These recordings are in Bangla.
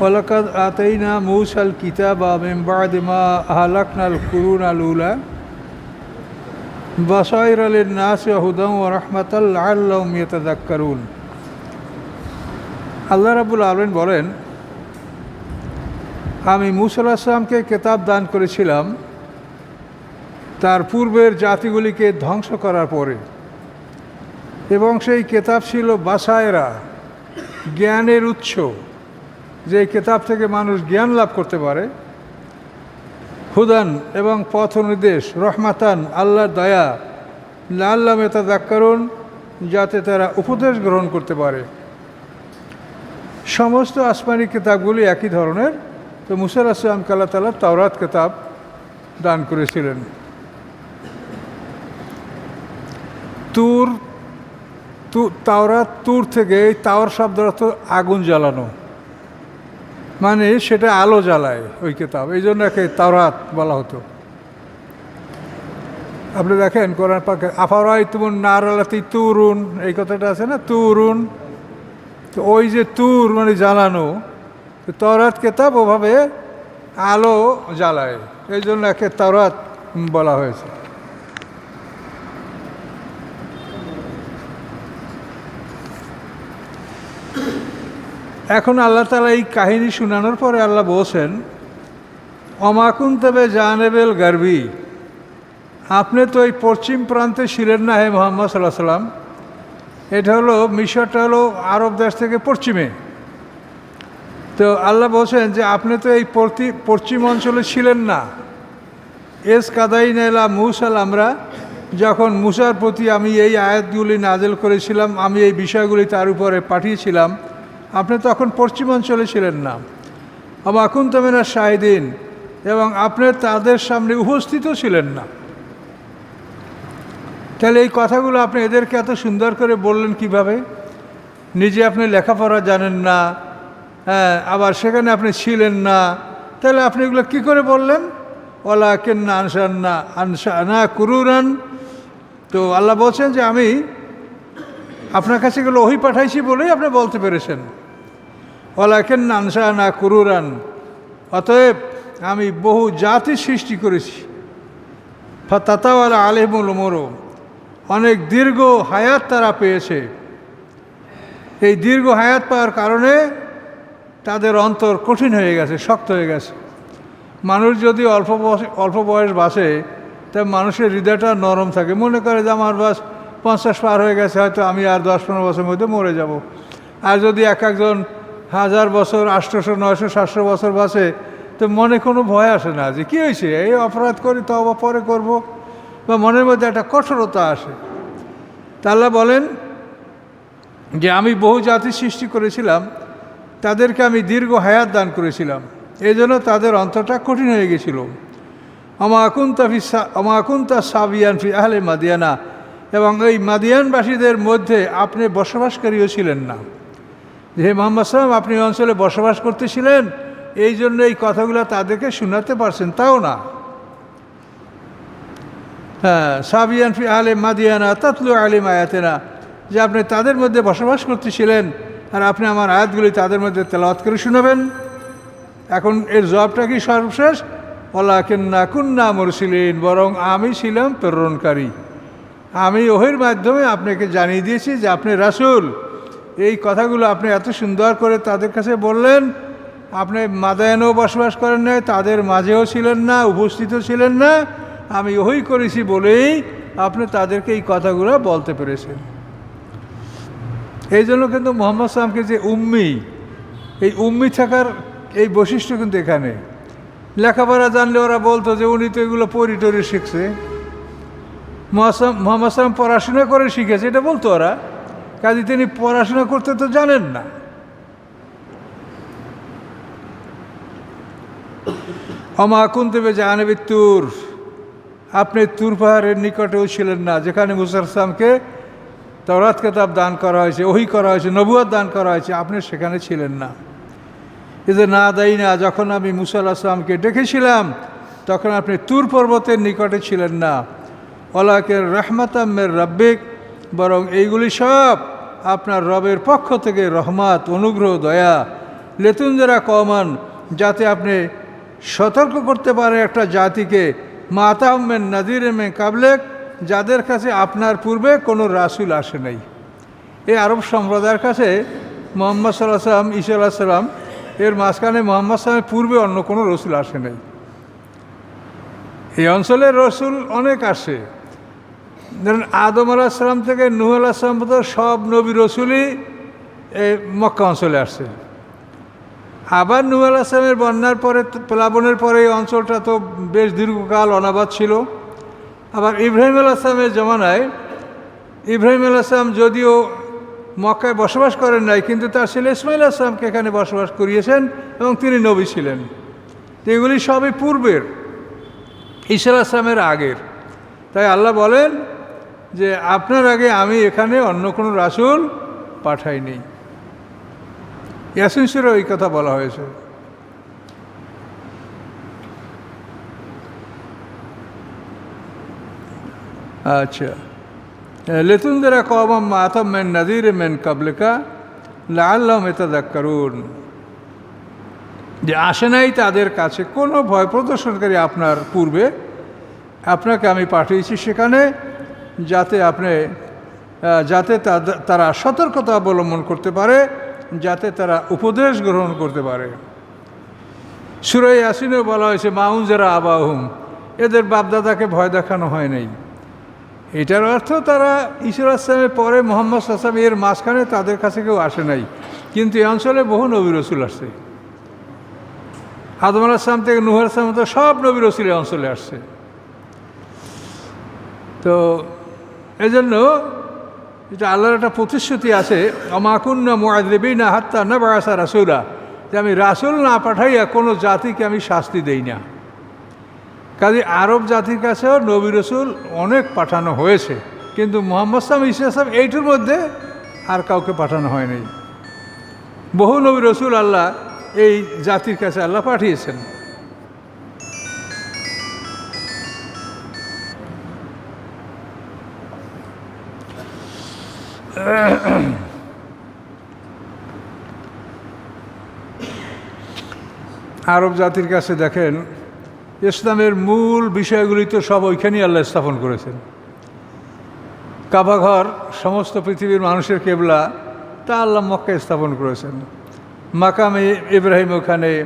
ওলাকাদ আতাইনা মৌসাল কিতাবা হালাক হালাকনাল কুরুন আলুলা বাসাইর আলের নাস হুদাম ও রহমাতাল্লাহ আল্লাহ মিয়াতাদাক্কারুন আল্লাহ রাবুল আলমিন বলেন, আমি মুসাল্লাহ আসলামকে কেতাব দান করেছিলাম, তার পূর্বের জাতিগুলিকে ধ্বংস করার পরে। এবং সেই কেতাব ছিল বাসায়রা, জ্ঞানের উৎস। যে এই কেতাব থেকে মানুষ জ্ঞান লাভ করতে পারে, হুদান এবং পথ নির্দেশ, রহমাতান, আল্লাহর দয়া আল্লাহ মেতা দাক্কারুন যাতে তারা উপদেশ গ্রহণ করতে পারে। সমস্ত আসমানি কিতাবগুলি একই ধরনের। তো মুসার আসলাম কাল্লা তালা তাওরাত কেতাব দান করেছিলেন। তুর, তু, তাওরাত তুর থেকে এই তাওয়ার শব্দ অর্থ আগুন জ্বালানো। মানে সেটা আলো জ্বালায় ওই কেতাব। এই জন্য একে তাওরাত বলা হতো। আপনি দেখেন কোরআন পাকে আফারাই তুমুন নারালাতি তুরুন, এই কথাটা আছে না? তুরুন। তো ওই যে তুর মানে জ্বালানো তরাত কেতাব ওভাবে আলো জ্বালায়। এই জন্য একে তরাত বলা হয়েছে। এখন আল্লাহ তালা এই কাহিনী শোনানোর পরে আল্লাহ বলছেন অমাকুন তবে জানেবেল গার্বি? আপনি তো এই পশ্চিম প্রান্তে ছিলেন না হে মোহাম্মদ সাল্লাহ সাল্লাম এটা হলো, মিশরটা হলো আরব দেশ থেকে পশ্চিমে। তো আল্লাহ বলছেন যে, আপনি তো এই পশ্চিম অঞ্চলে ছিলেন না। এস কাদাই নেলা মুসাল, আমরা যখন মুসার প্রতি আমি এই আয়াতগুলি নাজেল করেছিলাম, আমি এই বিষয়গুলি তার উপরে পাঠিয়েছিলাম আপনি তখন পশ্চিম অঞ্চলে ছিলেন না। আমাকুন তমেনা শাহিদিন এবং আপনি তাদের সামনে উপস্থিত ছিলেন না। তাহলে এই কথাগুলো আপনি এদেরকে এত সুন্দর করে বললেন কীভাবে? নিজে আপনি লেখাপড়া জানেন না হ্যাঁ আবার সেখানে আপনি ছিলেন না। তাহলে আপনি এগুলো কী করে বললেন? ওলা কেন্না আনসান না আনসা না কুরুরান। তো আল্লাহ বলছেন যে আমি আপনার কাছে এগুলো ওহি পাঠাইছি বলেই আপনি বলতে পেরেছেন। ওলা কেন্না আনসা না কুরুরান। অতএব আমি বহু জাতি সৃষ্টি করেছি। ফাতাওয়ালা আলেমুল মোরো অনেক দীর্ঘ হায়াত তারা পেয়েছে। এই দীর্ঘ হায়াত পাওয়ার কারণে তাদের অন্তর কঠিন হয়ে গেছে, শক্ত হয়ে গেছে। মানুষ যদি অল্প অল্প বয়স বাসে তা মানুষের হৃদয়টা নরম থাকে। মনে করে যে আমার বাস পঞ্চাশ পার হয়ে গেছে, হয়তো আমি আর দশ পনেরো বছরের মধ্যে মরে যাব। আর যদি এক একজন হাজার বছর আষ্টশো নয়শো, সাতশো বছর বাসে তো মনে কোনো ভয় আসে না যে কী হয়েছে? এই অপরাধ করি, তো আবার পরে করব। বা মনের মধ্যে একটা কঠোরতা আসে। তাল্লা বলেন যে আমি বহু জাতি সৃষ্টি করেছিলাম, তাদেরকে আমি দীর্ঘ হায়াত দান করেছিলাম। এই জন্য তাদের অন্তরটা কঠিন হয়ে গেছিল। অমাকুন্তা ফি অমাকুন্তা সাবিয়ান ফি আহলে মাদিয়ানা, এবং এই মাদিয়ানবাসীদের মধ্যে আপনি বসবাসকারীও ছিলেন না। যে মোহাম্মদ সালাম আপনি অঞ্চলে বসবাস করতেছিলেন, এই জন্য এই কথাগুলো তাদেরকে শোনাতে পারছেন, তাও না। হ্যাঁ সাবিয়ান ফি আলে মাদিয়ানা, তাতলু আলিম আয়াতেনা যে আপনি তাদের মধ্যে বসবাস করতেছিলেন, আর আপনি আমার আয়াতগুলি তাদের মধ্যে তেলাওয়াত করে শোনাবেন। এখন এর জবাবটা কি সর্বশেষ? ওলা কেন্না কুন্না মরছিলেন বরং আমি ছিলাম প্রেরণকারী। আমি ওহির মাধ্যমে আপনাকে জানিয়ে দিয়েছি যে আপনি রাসুল। এই কথাগুলো আপনি এত সুন্দর করে তাদের কাছে বললেন, আপনি মাদায়নেও বসবাস করেন নাই, তাদের মাঝেও ছিলেন না উপস্থিত ছিলেন না। আমি ওই করেছি বলেই আপনি তাদেরকে এই কথাগুলো বলতে পেরেছেন। এই জন্য কিন্তু মোহাম্মদ সালামকে যে উম্মি, এই উম্মি থাকার এই বৈশিষ্ট্য কিন্তু এখানে। লেখাপড়া জানলে ওরা বলতো যে উনি তো এগুলো পড়ি টরি শিখছে। মোহাম্মদ সালাম পড়াশোনা করে শিখেছে, এটা বলতো ওরা। কাজে তিনি পড়াশোনা করতে তো জানেন না। অমা কুন্তবে জাহানবী তুর, আপনি তুর পাহাড়ের নিকটেও ছিলেন না, যেখানে মুসার ইসলামকে তরাত কেতাব দান করা হয়েছে, ওহি করা হয়েছে, নবুয়াদ দান করা হয়েছে, আপনি সেখানে ছিলেন না। এদের না দেয় না, যখন আমি মুসা আসলামকে ডেকেছিলাম, তখন আপনি তুর পর্বতের নিকটে ছিলেন না। ওলাকের রহমাতামের রব্বিক, বরং এইগুলি সব আপনার রবের পক্ষ থেকে রহমাত, অনুগ্রহ, দয়া, লেতুনজেরা কমান যাতে আপনি সতর্ক করতে পারে একটা জাতিকে মাতাহমেন নাজির মে কাবলেক যাদের কাছে আপনার পূর্বে কোনো রাসুল আসে নাই। এই আরব সম্প্রদায়ের কাছে মোহাম্মদ সাল্লাহ সাল্লাম আল্লাহ সাল্লাম এর মাঝখানে মোহাম্মদ সাল্লামের পূর্বে অন্য কোনো রসুল আসে নাই। এই অঞ্চলের রসুল অনেক আসে। ধরেন আদম আলাহিসাম থেকে নুহ আলাহিসাম পর্যন্ত সব নবী রসুলই এই মক্কা অঞ্চলে আসছে। আবার নুহ আলাহিসামের বন্যার পরে, প্লাবনের পরে এই অঞ্চলটা তো বেশ দীর্ঘকাল অনাবাদ ছিল। আবার ইব্রাহিম আলাহিসামের জমানায়, ইব্রাহিম আলাহিসাম যদিও মক্কায় বসবাস করেন নাই, কিন্তু তার ছেলে ইসমাইল আসলামকে এখানে বসবাস করিয়েছেন এবং তিনি নবী ছিলেন। এগুলি সবই পূর্বের ঈশা আসলামের আগের। তাই আল্লাহ বলেন যে আপনার আগে আমি এখানে অন্য কোনো রাসুল পাঠাইনি। ইয়াসিন সুরে ওই কথা বলা হয়েছে। আচ্ছা। লেতুনদেরা কমাম মাতাম মেন নাদির মেন কাবলিকা লাল্লাহ করুন যে আসে নাই তাদের কাছে কোনো ভয় প্রদর্শনকারী আপনার পূর্বে। আপনাকে আমি পাঠিয়েছি সেখানে। যাতে আপনি যাতে তারা সতর্কতা অবলম্বন করতে পারে, যাতে তারা উপদেশ গ্রহণ করতে পারে। সুরাই আসিনেও বলা হয়েছে মাউন যারা আবাহুম। এদের বাপদাদাকে ভয় দেখানো হয় নাই। এটার অর্থ তারা ঈশ্বর আসলামের পরে মোহাম্মদ আসলাম এর মাঝখানে তাদের কাছে কেউ আসে নাই। কিন্তু এই অঞ্চলে বহু নবী রসুল আসছে। আদম আসলাম থেকে নুহর আসলাম তো সব নবী রসুল অঞ্চলে আসছে। তো এই জন্য এটা আল্লাহর একটা প্রতিশ্রুতি আছে অমাকুন্ন মোয়াদিবি না হাত্তা না বাসা রাসুলা যে আমি রাসুল না পাঠাইয়া কোনো জাতিকে আমি শাস্তি দেই না। কাজে আরব জাতির কাছেও নবী রসুল অনেক পাঠানো হয়েছে, কিন্তু মোহাম্মদ সালাম ইসলাম এইটির মধ্যে আর কাউকে পাঠানো হয়নি। বহু নবী রসুল আল্লাহ এই জাতির কাছে আল্লাহ পাঠিয়েছেন। আরব জাতির কাছে দেখেন, ইসলামের মূল বিষয়গুলি তো সব ওইখানেই আল্লাহ স্থাপন করেছেন। কাবাঘর, সমস্ত পৃথিবীর মানুষের কেবলা, তা আল্লাহ মক্কায় স্থাপন করেছেন। মাকামে ইব্রাহিম ওখানে,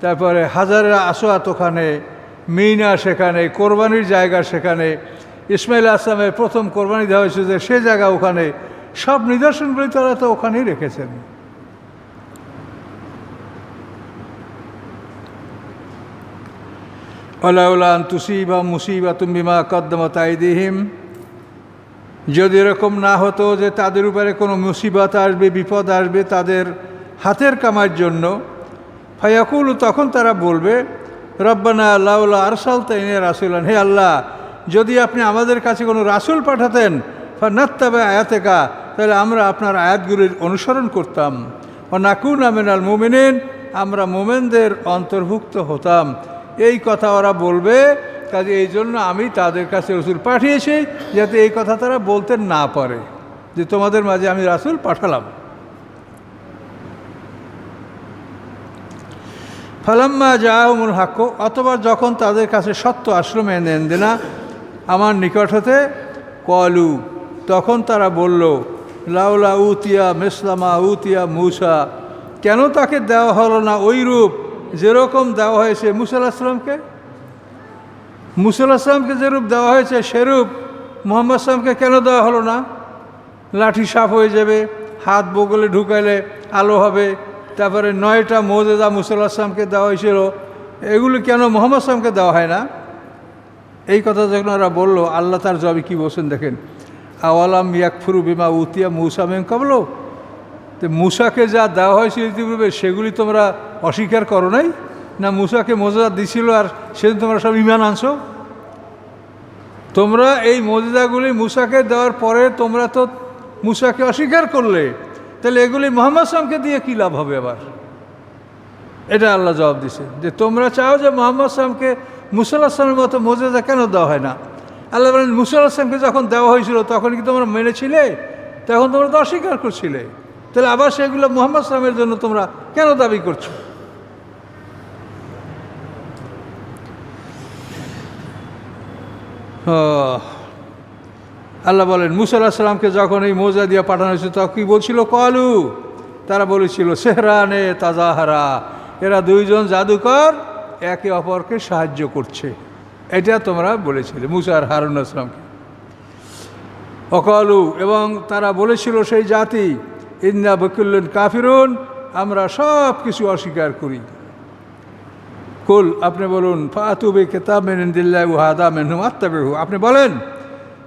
তারপরে হাজারা আসোয়াত ওখানে, মিনা সেখানে, কোরবানির জায়গা সেখানে। ইসমাইল আসলামের প্রথম কোরবানি দেওয়া হয়েছে যে সে জায়গা ওখানে সব নিদর্শনগুলি তারা তো ওখানেই রেখেছেন। আলাউলান তুসিবা মুসিবা তুমিমা কদ্দমত আইদিহিম। যদি এরকম না হতো যে তাদের উপরে কোনো মুসিবত আসবে, বিপদ আসবে তাদের হাতের কামার জন্য, ফায়াকুল তখন তারা বলবে, রব্বানা আল্লাহ আরসাল তাইনে রাসুলান, হে আল্লাহ, যদি আপনি আমাদের কাছে কোনো রাসুল পাঠাতেন ফা ফান্নাত্তাবে আয়াতেকা তাহলে আমরা আপনার আয়াতগুলির অনুসরণ করতাম। ও নাকুন আমিনাল মোমেনেন, আমরা মোমেনদের অন্তর্ভুক্ত হতাম। এই কথা ওরা বলবে, কাজে এই জন্য আমি তাদের কাছে রসুল পাঠিয়েছি, যাতে এই কথা তারা বলতে না পারে। যে তোমাদের মাঝে আমি রাসুল পাঠালাম। ফালাম্মা জাহমুল হাক্য অথবা যখন তাদের কাছে সত্য আশ্রমে নেন দেনা আমার নিকট হতে, কলু, তখন তারা বলল লাউলা উতিয়া মেসলামা উতিয়া মুসা। কেন তাকে দেওয়া হলো না ওই রূপ? যেরকম দেওয়া হয়েছে মুসাল আসলামকে মুসাল আসলামকে যেরূপ দেওয়া হয়েছে সেরূপ মোহাম্মদ আসলামকে কেন দেওয়া হলো না? লাঠি সাফ হয়ে যাবে, হাত বগলে ঢুকাইলে আলো হবে, তারপরে নয়টা মোজেদা মুসাল আসলামকে দেওয়া হয়েছিল, এগুলো কেন মোহাম্মদ আসলামকে দেওয়া হয় না? এই কথা যখন ওরা বলল, আল্লাহ তার জবে কী বলছেন দেখেন আওয়ালাম ইয়াকফুরু বিমা উতিয়া মূসা মেম কাবলো তো মূসাকে যা দেওয়া হয়েছিল ইতিপূর্বে সেগুলি তোমরা অস্বীকার করো নাই? না মূসাকে মজা দিছিল আর সেদিন তোমরা সব ইমান আনছো? তোমরা এই মজেদাগুলি মুসাকে দেওয়ার পরে তোমরা তো মুসাকে অস্বীকার করলে। তাহলে এগুলি মোহাম্মদ সামকে দিয়ে কী লাভ হবে আবার? এটা আল্লাহ জবাব দিছে। যে তোমরা চাও যে মোহাম্মদ সামকে মুসাল্লাহ আসলামের মতো মজেদা কেন দেওয়া হয় না? আল্লাহ বলেন মুসাল্লাহ আসলামকে যখন দেওয়া হয়েছিল, তখন কি তোমরা মেনেছিলে? তখন তোমরা তো অস্বীকার করছিলে। তাহলে আবার সেগুলো মোহাম্মদ সালামের জন্য তোমরা কেন দাবি করছ? আল্লাহ বলেন, মুসা আল্লাহ যখন এই মোজা দিয়ে পাঠানো হয়েছে তখন কি বলছিল? কলু, তারা বলেছিল, সেহরানে তাজাহারা, এরা দুইজন জাদুকর একে অপরকে সাহায্য করছে। এটা তোমরা বলেছিলে, মুসা আর হারুন আসলামকে। অকলু, এবং তারা বলেছিল সেই জাতি ইন্দা বকুল্লুন কাফিরুন, আমরা সব কিছু অস্বীকার করি। কুল, আপনি বলুন ফাতুবে কেতাব মেনিন্দিল্লাহ হাদা মেনহুম আত্মাবেহু আপনি বলেন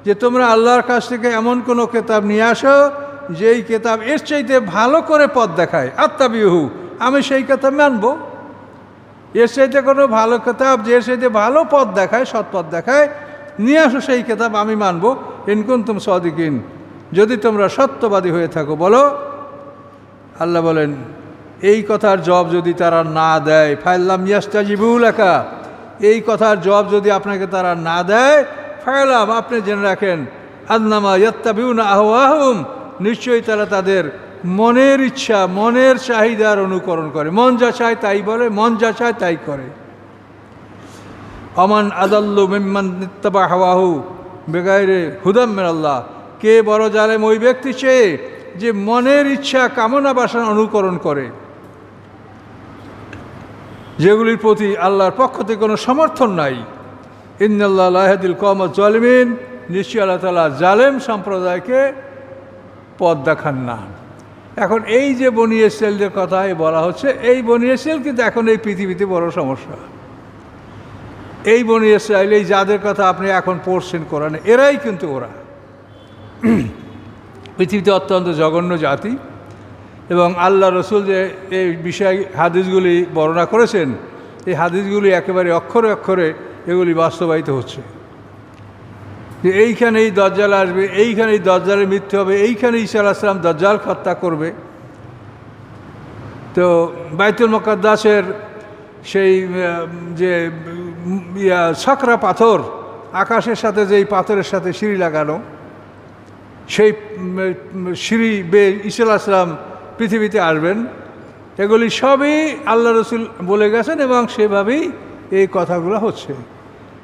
যে, তোমরা আল্লাহর কাছ থেকে এমন কোনো কেতাব নিয়ে আসো, যেই কেতাব এর চাইতে ভালো করে পথ দেখায়। আত্মাবিহু আমি সেই কেতাব মানব। এর চাইতে কোনো ভালো কেতাব, যে চাইতে ভালো পথ দেখায়, সৎ পথ দেখায়, নিয়ে আসো সেই কেতাব, আমি মানব। ইনকুন তুম সদিকিন, যদি তোমরা সত্যবাদী হয়ে থাকো, বলো। আল্লাহ বলেন, এই কথার জব যদি তারা না দেয়, ফাইল্লাম ইয়াস্তাজিবুল একা এই কথার জব যদি আপনাকে তারা না দেয় ফাইলাম আপনি জেনে রাখেন, আন্নামা ইয়াত্তাবিউনা আহওয়াহুম, নিশ্চয়ই তারা তাদের মনের ইচ্ছা, মনের চাহিদার অনুকরণ করে। মন যা চায় তাই বলে, মন যা চায় তাই করে। অমান আদাল্লু মিম্মান নিত্তাবা হাওয়াহু বেগাইরে হুদাম আল্লাহ কে বড় জালেম ওই ব্যক্তি চেয়ে যে মনের ইচ্ছা, কামনা বাসনা অনুকরণ করে। যেগুলির প্রতি আল্লাহর পক্ষ থেকে কোনো সমর্থন নাই। ইন্নাল্লাহ লাহাদিল কমত জলিমিন নিশ্চয় আল্লাহ তালা জালেম সম্প্রদায়কে পথ দেখান না। এখন এই যে বনি ইসরায়েলদের কথাই বলা হচ্ছে, এই বনি ইসরায়েল কিন্তু এখন এই পৃথিবীতে বড় সমস্যা। এই বনি ইসরায়েল এই যাদের কথা আপনি এখন পড়ছেন কোরআনে, এরাই কিন্তু ওরা। পৃথিবীতে অত্যন্ত জঘন্য জাতি এবং আল্লাহ রসুল যে এই বিষয় হাদিসগুলি বর্ণনা করেছেন, এই হাদিসগুলি একেবারে অক্ষরে অক্ষরে এগুলি বাস্তবায়িত হচ্ছে। যে এইখানেই দজ্জাল আসবে, এইখানেই দজ্জালের মৃত্যু হবে এইখানে ঈশা আলাহিসাম দজ্জাল হত্যা করবে। তো বাইতুল মকদ্দাসের সেই যে ইয়া সকরা পাথর, আকাশের সাথে যেই পাথরের সাথে সিঁড়ি লাগানো, সেই সিঁড়ি বে ঈশা আসলাম পৃথিবীতে আসবেন। এগুলি সবই আল্লাহ রসুল বলে গেছেন এবং সেভাবেই এই কথাগুলো হচ্ছে।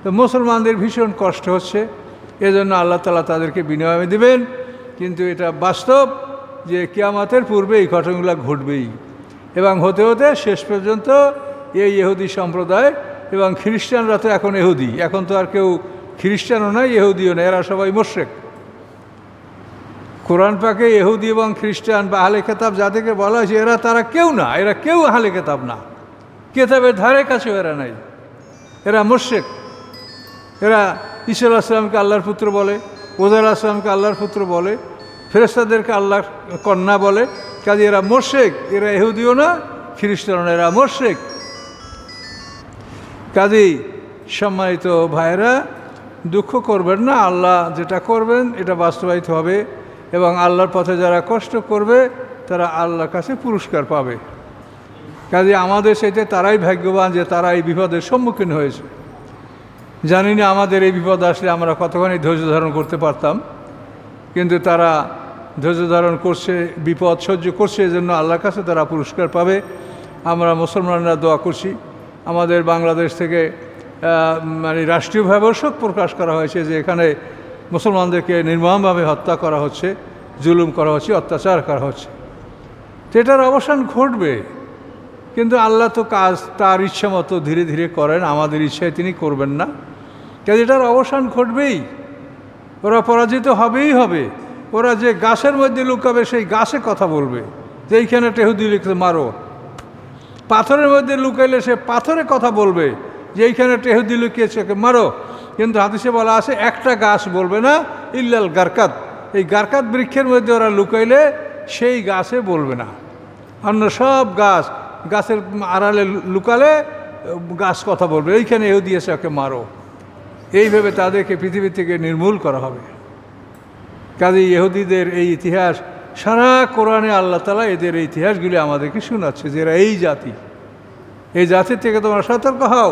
তো মুসলমানদের ভীষণ কষ্ট হচ্ছে। এজন্য আল্লাহ তালা তাদেরকে বিনিময় দেবেন। কিন্তু এটা বাস্তব যে কেয়ামাতের পূর্বে এই ঘটনাগুলো ঘটবেই। এবং হতে হতে শেষ পর্যন্ত এই ইহুদি সম্প্রদায় এবং খ্রিস্টানরা তো এখন এহুদি এখন তো আর কেউ খ্রিস্টানও নয় এহুদিও নয়, এরা সবাই মোশেক কোরআন পাকে এহুদি এবং খ্রিস্টান বা আহলে কেতাব যাদেরকে বলা হয়েছে, এরা তারা কেউ না, এরা কেউ আহলে কেতাব না। কেতাবের ধারে কাছেও এরা নাই। এরা মোশেক এরা ঈশ্বর আসলামকে আল্লাহর পুত্র বলে ওজার আসলামকে আল্লাহর পুত্র বলে ফেরেস্তাদেরকে আল্লাহর কন্যা বলে। কাজে এরা মোশেক, এরা এহুদিও না খ্রিস্টানও না, এরা মোশেক। কাজেই সম্মানিত ভাইরা দুঃখ করবেন না, আল্লাহ যেটা করবেন এটা বাস্তবায়িত হবে এবং আল্লাহর পথে যারা কষ্ট করবে, তারা আল্লাহর কাছে পুরস্কার পাবে। কাজে আমাদের সাথে তারাই ভাগ্যবান যে তারা এই বিপদের সম্মুখীন হয়েছে। জানি না আমাদের এই বিপদ আসলে আমরা কতখানি ধৈর্য ধারণ করতে পারতাম, কিন্তু তারা ধৈর্য ধারণ করছে, বিপদ সহ্য করছে, এজন্য আল্লাহর কাছে তারা পুরস্কার পাবে। আমরা মুসলমানরা দোয়া করছি। আমাদের বাংলাদেশ থেকে মানে রাষ্ট্রীয়ভাবেও শোক প্রকাশ করা হয়েছে যে এখানে মুসলমানদেরকে নির্মমভাবে হত্যা করা হচ্ছে, জুলুম করা হচ্ছে, অত্যাচার করা হচ্ছে। তো এটার অবসান ঘটবে। কিন্তু আল্লাহ তো কাজ তার ইচ্ছা মতো ধীরে ধীরে করেন, আমাদের ইচ্ছায় তিনি করবেন না। কাজে এটার অবসান ঘটবেই। ওরা পরাজিত হবেই হবে। ওরা যে গাছের মধ্যে লুকাবে, সেই গাছে কথা বলবে। যে এইখানে টেহুদি লিখতে মারো। পাথরের মধ্যে লুকাইলে সে পাথরে কথা বলবে। যে এইখানে টেহুদি লুকিয়েছে মারো। কিন্তু হাদিসে বলা আছে, একটা গাছ বলবে না, ইল্লাল গারকাত। এই গারকাত বৃক্ষের মধ্যে ওরা লুকাইলে, সেই গাছে বলবে না। অন্য সব গাছ গাছের আড়ালে লুকালে, গাছ কথা বলবে, এইখানে এও দিয়েছে ওকে মারো। এইভাবে তাদেরকে পৃথিবী থেকে নির্মূল করা হবে। কাজে ইহুদিদের এই ইতিহাস, সারা কোরআনে আল্লাহ তালা এদের এই ইতিহাসগুলি আমাদেরকে শোনাচ্ছে যে এরা এই জাতি। এই জাতির থেকে তোমরা সতর্ক হও।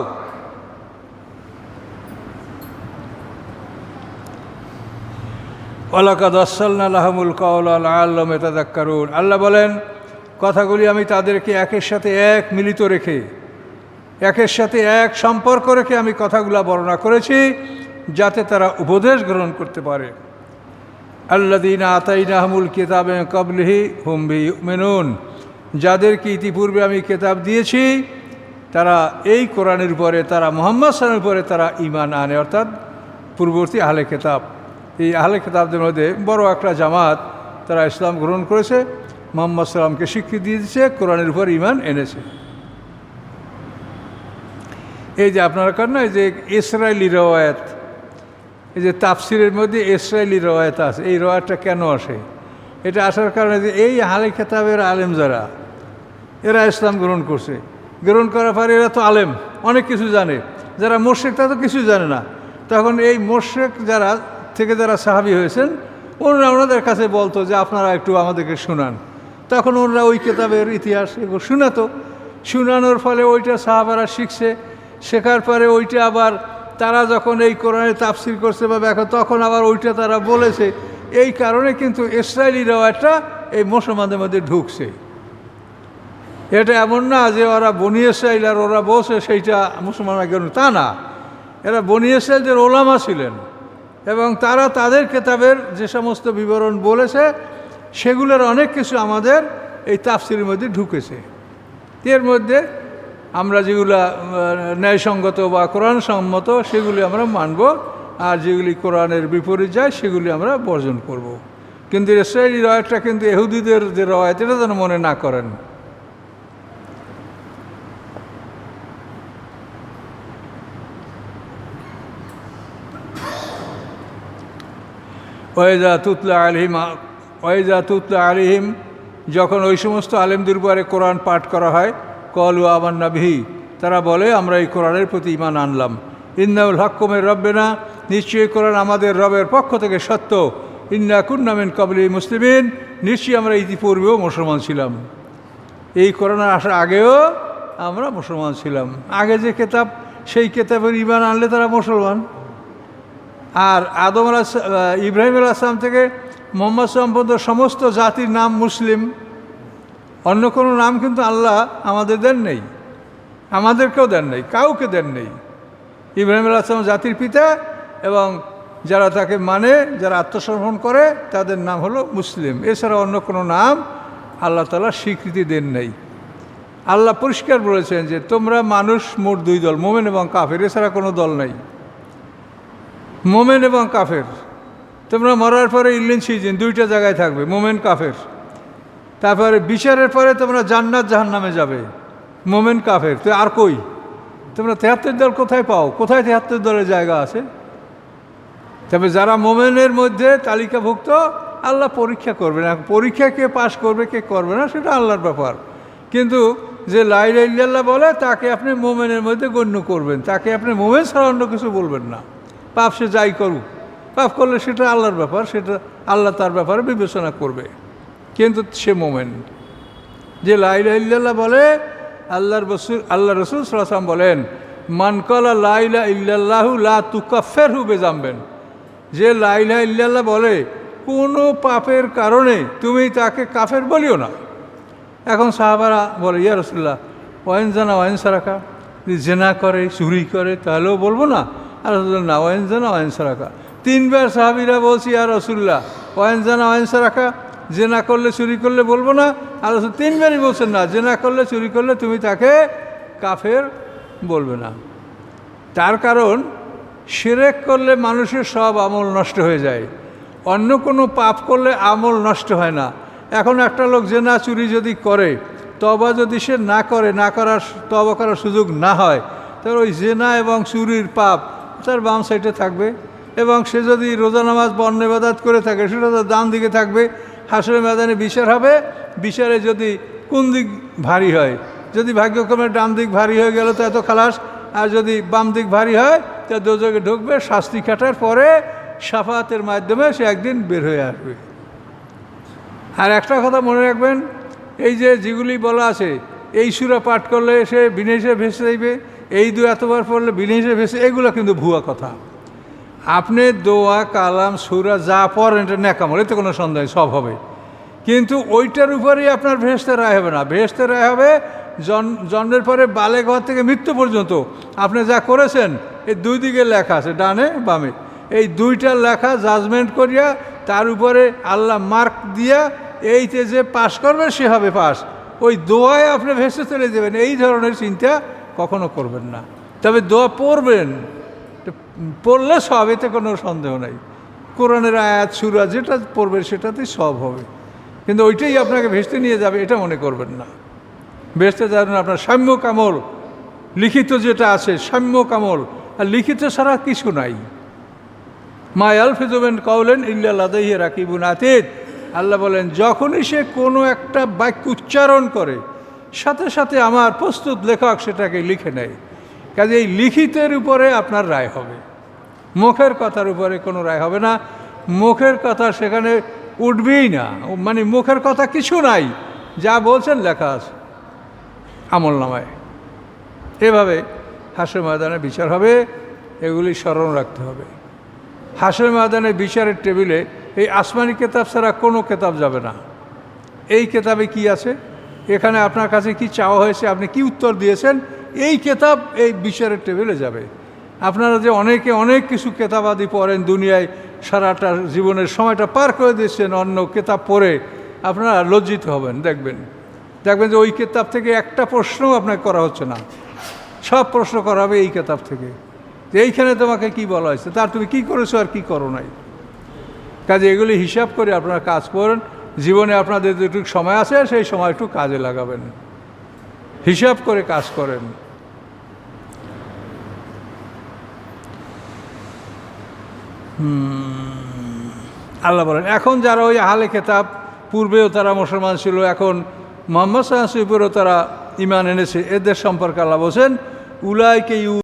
ওলাকাদ আসসাল্লা আলহামুল কাউল আল্লাহ মেতাদাক্কারুন আল্লাহ বলেন কথাগুলি আমি তাদেরকে একের সাথে এক মিলিত রেখে, একের সাথে এক সম্পর্ক রেখে আমি কথাগুলো বর্ণনা করেছি, যাতে তারা উপদেশ গ্রহণ করতে পারে। আল্লাদিন আতাইনাহমুল কিতাবে কবলিহি হুমবি মেনুন যাদেরকে ইতিপূর্বে আমি কেতাব দিয়েছি, তারা এই কোরআনের উপরে, তারা মোহাম্মদ সালের উপরে তারা ইমান আনে, অর্থাৎ পূর্ববর্তী আহলে কেতাব। এই আহলে কেতাবদের মধ্যে বড় একটা জামাত তারা ইসলাম গ্রহণ করেছে। মোহাম্মদ সাল্লামকে স্বীকৃতি দিয়েছে, কোরআনের উপর ইমান এনেছে। এই যে আপনারা করেন না, এই যে ইসরায়েলি রওয়ায়াত, এই যে তাফসিরের মধ্যে ইসরায়েলি রওয়ায়াত আছে, এই রওয়ায়াতটা কেন আসে? এটা আসার কারণে যে এই হালে খেতাবের আলেম যারা, এরা ইসলাম গ্রহণ করছে। গ্রহণ করার পরে এরা তো আলেম, অনেক কিছু জানে। যারা মোর্শেক তা তো কিছু জানে না। তখন এই মোর্শেক যারা, থেকে যারা সাহাবি হয়েছেন, ওনারা ওনাদের কাছে বলতো যে, আপনারা একটু আমাদেরকে শোনান। তখন ওনারা ওই কেতাবের ইতিহাস এগুলো শোনাতো শোনানোর ফলে ওইটা সাহাবারা শিখছে। শেখার পরে ওইটা আবার তারা যখন এই কোরআনে তাফসির করছে বা ব্যাখ্যা, তখন আবার ওইটা তারা বলেছে। এই কারণে কিন্তু ইসরায়েলি রেওয়াজটা এই মুসলমানদের মধ্যে ঢুকছে। এটা এমন না যে ওরা বনি ইসরায়েল আর ওরা বসে সেইটা মুসলমানরা কেন তা না। এরা বনি ইসরায়েলদের ওলামা ছিলেন এবং তারা তাদের কেতাবের যে সমস্ত বিবরণ বলেছে সেগুলোর অনেক কিছু আমাদের এই তাফসিরের মধ্যে ঢুকেছে এর মধ্যে আমরা যেগুলা ন্যায়সঙ্গত বা কোরআন সম্মত সেগুলি আমরা মানব, আর যেগুলি কোরআনের বিপরীত যায় সেগুলি আমরা বর্জন করব। কিন্তু ইসরায়েলি রয়টা কিন্তু এহুদিদের যে রয়ত, এটা যেন মনে না করেন ওয়েজা তুতলা আলহিম ওয়েজা তুতলা আলিহিম যখন ওই সমস্ত আলেমদের উপরে কোরআন পাঠ করা হয় কলু আমার নাভি তারা বলে, আমরা এই কোরআনের প্রতি ইমান আনলাম। ইন্নাউল হক্কমের রব্বেনা, নিশ্চয়ই কোরআন আমাদের রবের পক্ষ থেকে সত্য। ইন্না কুন্নামিন কবলি মুসলিমিন, নিশ্চয়ই আমরা ইতিপূর্বেও মুসলমান ছিলাম। এই করোনা আসার আগেও আমরা মুসলমান ছিলাম। আগে যে কেতাব, সেই কেতাবের ইমান আনলে তারা মুসলমান। আর আদম আলাহ ইব্রাহিম আল আসলাম থেকে মোহাম্মদ পর্যন্ত সমস্ত জাতির নাম মুসলিম। অন্য কোনো নাম কিন্তু আল্লাহ আমাদের দেন নেই। আমাদেরকেও দেন নেই, কাউকে দেন নেই। ইব্রাহিম আল আসলাম জাতির পিতা এবং যারা তাকে মানে যারা আত্মসমর্পণ করে, তাদের নাম হলো মুসলিম। এছাড়া অন্য কোনো নাম আল্লাহ তালা স্বীকৃতি দেন নেই। আল্লাহ পরিষ্কার বলেছেন যে, তোমরা মানুষ, মোট দুই দল, মোমেন এবং কাফের। এছাড়া কোনো দল নেই। মোমেন এবং কাফের। তোমরা মরার পরে ইল্লিন সিজিন, দুইটা জায়গায় থাকবে, মোমেন কাফের। তারপরে বিচারের পরে তোমরা জান্নাত জাহান নামে যাবে, মোমেন কাফের। তো আর কই? তোমরা তেহাত্তর দল কোথায় পাও? কোথায় তেহাত্তর দলের জায়গা আছে? তবে যারা মোমেনের মধ্যে তালিকাভুক্ত, আল্লাহ পরীক্ষা করবে না। পরীক্ষা কে পাশ করবে, কে করবে না, সেটা আল্লাহর ব্যাপার। কিন্তু যে লাই ইল্লাল্লাহ বলে, তাকে আপনি মোমেনের মধ্যে গণ্য করবেন। তাকে আপনি মোমেন ছাড়া অন্য কিছু বলবেন না। পাপ সে যাই করুক। পাপ করলে সেটা আল্লাহর ব্যাপার, সেটা আল্লাহ তার ব্যাপারে বিবেচনা করবে। কিন্তু সে মোমেন, যে লাইলা বলে, আল্লাহর রসুল আল্লাহ রসুল সাল্লাম বলেন মানকলা লাইলা ইল্লাল্লাহু লা তুকাফের হুবে জানবেন যে লাইলা ইল্লাল্লাহ বলে, কোনো পাপের কারণে তুমি তাকে কাফের বলিও না। এখন সাহাবারা বলে, ইয়া রসুল্লাহ ওয়েন জানা ওয়েন সারাকা যদি জেনা করে, চুরি করে, তাহলেও বলব না। আর না ওয়েন জানা ওয়েন সারাকা তিনবার সাহাবিরা বলছি আর রসুল্লাহ ওয়েন জানা ওয়েন যে না করলে, চুরি করলে বলব না। আর রসুল তিনবারই বলছেন, না যে না করলে, চুরি করলে তুমি তাকে কাফের বলবে না। তার কারণ সেরেক করলে মানুষের সব আমল নষ্ট হয়ে যায়। অন্য কোনো পাপ করলে আমল নষ্ট হয় না। এখন একটা লোক জেনা, চুরি যদি করে তবা যদি সে না করে, না করার তবা করার সুযোগ না হয় তাহলে ওই জেনা এবং চুরির পাপ তার বাম সাইডে থাকবে। এবং সে যদি রোজা নামাজ বর্ণ বাদাত করে থাকে, সেটা তো ডান দিকে থাকবে। হাসরের ময়দানে বিচার হবে। বিচারে যদি কোন দিক ভারী হয়? যদি ভাগ্যক্রমে ডান দিক ভারী হয়ে গেল, তো এত খালাস। আর যদি বাম দিক ভারী হয়, তা দোজকে ঢুকবে। শাস্তি খাটার পরে সাফাতের মাধ্যমে সে একদিন বের হয়ে আসবে। আর একটা কথা মনে রাখবেন, এই যে যেগুলি বলা আছে, এই সুরা পাঠ করলে সে বিনেশে ভেসে যাইবে, এই দু এতবার পড়লে বিনেশে ভেসে, এগুলো কিন্তু ভুয়া কথা। আপনি দোয়া, কালাম, সুরা, যা পড়েন, এটা ন্যাকামল, এতে কোনো সন্দেহ সব হবে। কিন্তু ওইটার উপরেই আপনার ভেস্তে রায় হবে না। ভেস্তে রায় হবে জন- জন্মের পরে বালে ঘর থেকে মৃত্যু পর্যন্ত। আপনি যা করেছেন, এই দুই দিকে লেখা আছে, ডানে, বামে। এই দুইটা লেখা জাজমেন্ট করিয়া, তার উপরে আল্লাহ মার্ক দিয়া, এইতে যে পাশ করবে সে হবে পাস ওই দোয়ায় আপনি ভেসে চলে যাবেন। এই ধরনের চিন্তা কখনো করবেন না। তবে দোয়া পড়বেন। পড়লে সব, এতে কোনো সন্দেহ নাই। কোরআনের আয়াত, সুরা যেটা পড়বেন সেটাতেই সব হবে। কিন্তু ওইটাই আপনাকে ভেস্তে নিয়ে যাবে, এটা মনে করবেন না। ভেস্তে যাবেন আপনার সাম্য কামল, লিখিত যেটা আছে, সাম্য কামল। আর লিখিত ছাড়া কিছু নাই। মা আলফিজবেন কওলেন ইল্লা লাদাইহে রাকিবুন আতিদ। আল্লাহ বলেন, যখনই সে কোনো একটা বাক্য উচ্চারণ করে, সাথে সাথে আমার প্রস্তুত লেখক সেটাকে লিখে নেয়। কাজে এই লিখিতের উপরে আপনার রায় হবে। মুখের কথার উপরে কোনো রায় হবে না। মুখের কথা সেখানে উঠবেই না। মানে মুখের কথা কিছু নাই। যা বলছেন লেখা আছে আমল নামায় এভাবে হাসর ময়দানে বিচার হবে, এগুলি স্মরণ রাখতে হবে। হাসর ময়দানে বিচারের টেবিলে এই আসমানি কেতাব ছাড়া কোনো কেতাব যাবে না। এই কেতাবে কি আছে? এখানে আপনার কাছে কি চাওয়া হয়েছে, আপনি কি উত্তর দিয়েছেন? এই কেতাব এই বিচারের টেবিলে যাবে। আপনারা যে অনেকে অনেক কিছু কেতাবাদি পড়েন দুনিয়ায়, সারাটা জীবনের সময়টা পার করে দিচ্ছেন অন্য কেতাব পড়ে, আপনারা লজ্জিত হবেন, দেখবেন। দেখবেন যে ওই কেতাব থেকে একটা প্রশ্নও আপনাকে করা হচ্ছে না। সব প্রশ্ন করা হবে এই কেতাব থেকে। যে এইখানে তোমাকে কি বলা হয়েছে? তার তুমি কি করেছ আর কি করো নাই? কাজে এগুলি হিসাব করে আপনারা কাজ করেন। জীবনে আপনাদের যেটুকু সময় আছে, সেই সময় একটু কাজে লাগাবেন। হিসাব করে কাজ করেন। আল্লাহ বলেন, এখন যারা ওই আহলে খেতাব পূর্বেও তারা মুসলমান ছিল, এখন মোহাম্মদ উপরেও তারা ইমান এনেছে, এদের সম্পর্কে আল্লাহ বলছেন, উলাইকে ইউ